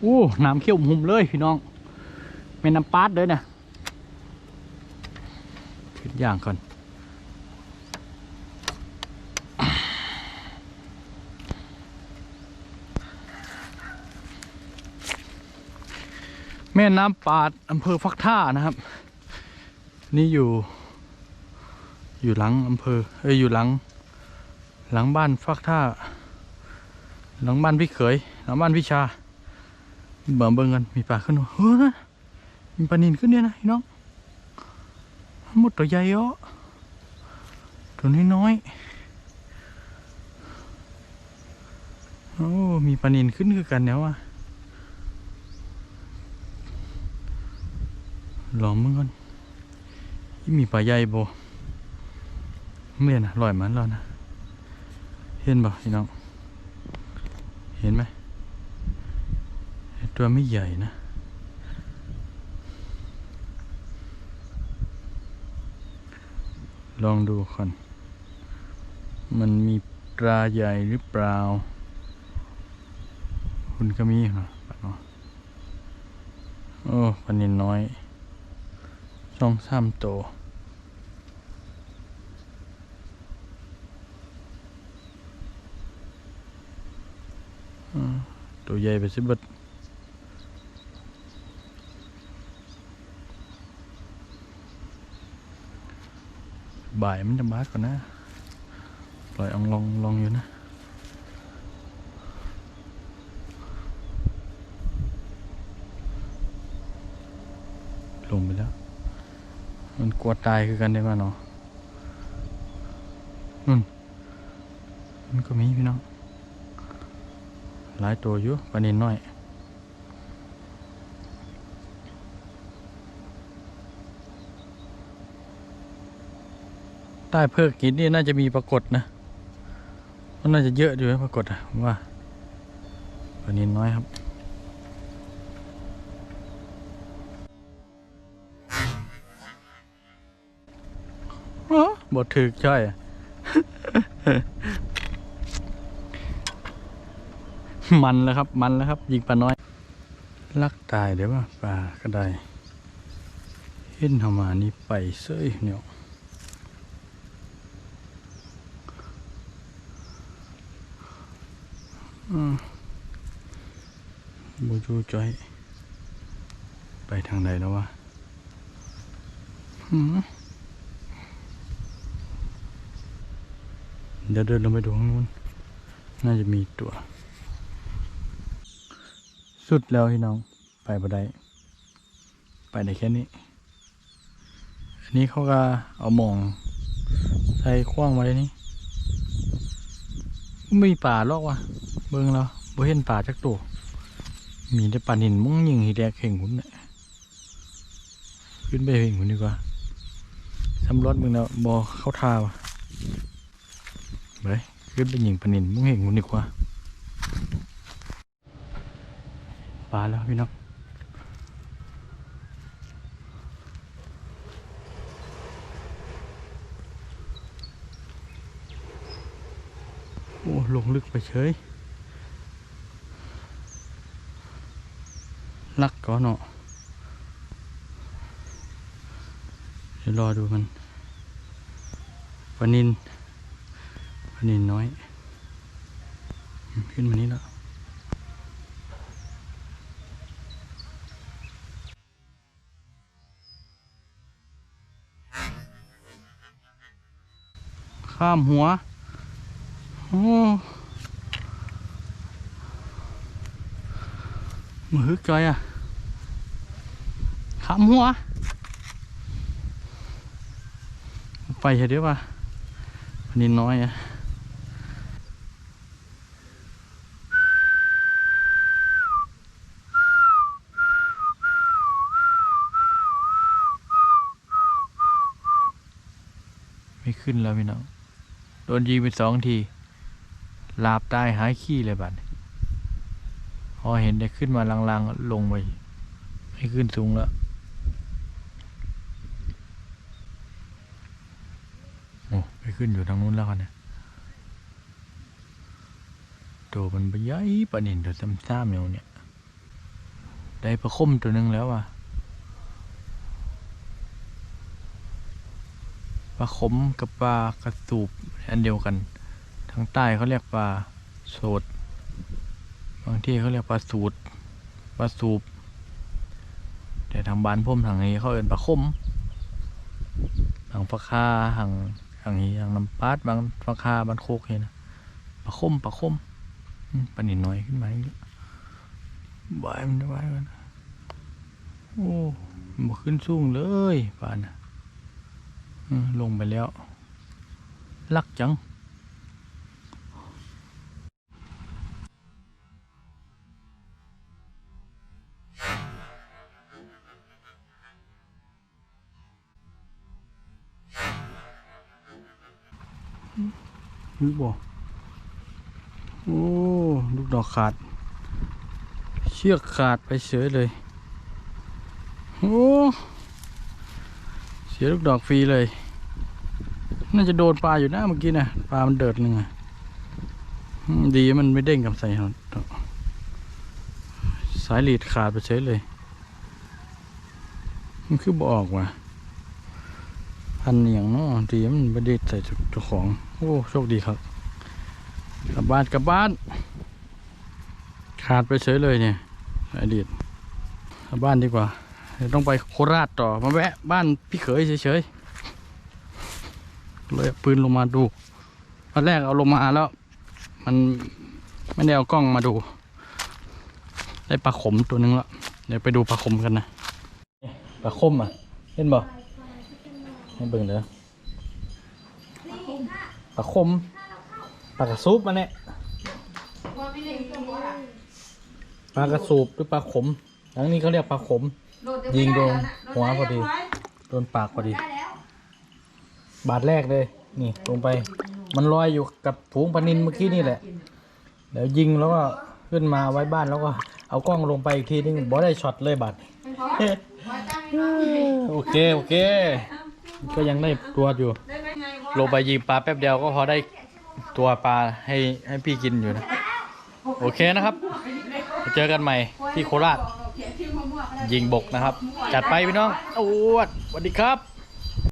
โอ้น้ำเขี้ยวหุ่มเลยพี่น้องแม่น้ำปาดเลยนะขึ้นย่างก่อนแม่น้ำปาดอำเภอฟักท่านะครับ นี่อยู่ อยู่หลังอำเภอเอ้ยอยู่หลัง หลังบ้านฟักท่า หลังบ้านพี่เขยหลังบ้านพี่ชา เบิ่งเบิ่งกันมีปลาขึ้นมาเฮ้ยนะมีปลานินขึ้นเนี่ยนะพี่น้องหมดตัวใหญ่เยอะตัวน้อยๆโอ้มีปลานินขึ้นคือกันแล้วอะลองมึงก่อนมีปลาใหญ่โบเมื่อนะลอยมันแล้วนะ เห็นบ่พี่น้อง เห็นไหม ตัวไม่ใหญ่นะลองดูก่อน มันมีปลาใหญ่หรือเปล่า คุณก็มีเหรอปลาน้อยโอ้ปลานินน้อยสองสามโตวตัวใหญ่ไปสิบด บ่ายมันจะบาดก่อนนะ ปล่อยองลองลองอยู่นะลงไปแล้ว มันกลัวตายคือกันได้ป่ะเนาะนุ่น มันก็มีพี่น้อง หลายตัวอยู่ปลานินน้อย ใต้เพิกหินนี่น่าจะมีปรากฏนะมันน่าจะเยอะอยู่นะปรากฏอะผมว่าปลานินน้อยครับอ๋อบทถึกใช่อะมันแล้วครับ มันแล้วครับ ยิงปลาน้อย ลักตายเดี๋ยวว่าปลาก็ได้เห็นเข้ามานี่ไปเซ้ยเนี่ยอืม บูจูจอย ไปทางใดแล้ววะเดี๋ยวเดินลงไปดูข้างนู้น น่าจะมีตัว สุดแล้วพี่น้อง ไปบ่ได้ ไปได้แค่นี้ อันนี้เขาก็เอาหมองใส่ขว้างไว้นี่ ไม่มีป่าหรอกวะ เบิ่งแล้วบ่เห็นป่าจักตัวมีแต่ป่านินมุ้งยิงหีแดกเข่งหุ่นเนี่ยขึ้นไปเข่งหุ่นดีกว่าสำรวจมึงแล้วบ่เข้าท่าวไปขึ้นไปยิงปลานินมึงเข่งห็นดีกว่าปลาแล้วพี่น้องโอ้ลงลึกไปเฉย ลักก่อนเนาะเดี๋ยวรอดูมันปนินอันนี้น้อย ขึ้นมานี้แล้วข้ามหัว โอ้ มือฮึกจอยอะขามหัว ไปเถอเดี๋ยวป่ะอันนี้น้อยอะไม่ขึ้นแล้วพี่น้อง โดนยิงไปสองที ลาบตายหายขี้เลยบัดนี้ พอเห็นได้ขึ้นมาลางๆลงไปไม่ขึ้นสูงแล้วโอ้ไปขึ้นอยู่ทางนู้นแล้วกันเนี่ยตัวมันใหญ่ปะนินตัวซ้ำๆอยู่เนี่ย ได้ปลาคมตัวหนึ่งแล้วอะปลาขมกับปลากระสูบอันเดียวกัน ทางใต้เขาเรียกปลาโสด ที่เขาเรียกปลาสูดปลาสูบ แต่ทางบ้านพ่มทางนี้เขาเอินปลาคมทางปลาคาทางทางนี้ทางน้ำปาดบางปลาคาบานโคกเห็นนะปลาคมปลาคมปลาหนิดน้อยขึ้นมาอีกบายมันบายกันโอ้มาขึ้นสูงเลยปลาน่ะลงไปแล้ว ลักจัง นี่บ่โอ้ ลูกดอกขาด เชือกขาดไปเฉยเลย โอ้ เสียลูกดอกฟรีเลย น่าจะโดนปลาอยู่นะเมื่อกี้นะปลามันเดิดหนึ่งอะดีมันไม่เด้งกับใส่หอกสายหลีดขาดไปเฉยเลย มันคือบอกว่ะพันอหย่างเนาะดีมันไม่ได้ใส่เจ้าของ โอ้โชคดีครับ กลับบ้านกลับบ้าน ขาดไปเฉยเลยเนี่ยอดีตกลับบ้านดีกว่าเดี๋ยวต้องไปโคราชต่อมาแวะบ้านพี่เขยเฉยๆเลยเอาปืนลงมาดูตอนแรกเอาลงมาแล้ว มันไม่ได้เอากล้องมาดู ได้ปลาขมตัวหนึงแล้วเดี๋ยวไปดูปลาขมกันนะปลาขมอะเห็นบ่ให้เบิ่งเด้อ ปลาขมปลากระซุปมาเนี่ยปลากระสูบหรือปลาขมทั้งนี้เขาเรียกปลาขม ยิงโดนหัวพอดี โดนปากพอดี บาทแรกเลย นี่ลงไป มันลอยอยู่กับฝูงปลานินเมื่อกี้นี่แหละ เดี๋ยวยิงแล้วก็ขึ้นมาไว้บ้านแล้วก็เอากล้องลงไปอีกทีนึงบอได้ช็อตเลยบัตรโอเค โอเค ก็ยังได้ตัวอยู่ ลงไปยิงปลาแป๊บเดียวก็พอได้ตัวปลาให้ให้พี่กินอยู่นะ โอเคนะครับ เจอกันใหม่ที่โคราชยิงบกนะครับ จัดไปพี่น้องโอ้สวัสดีครับ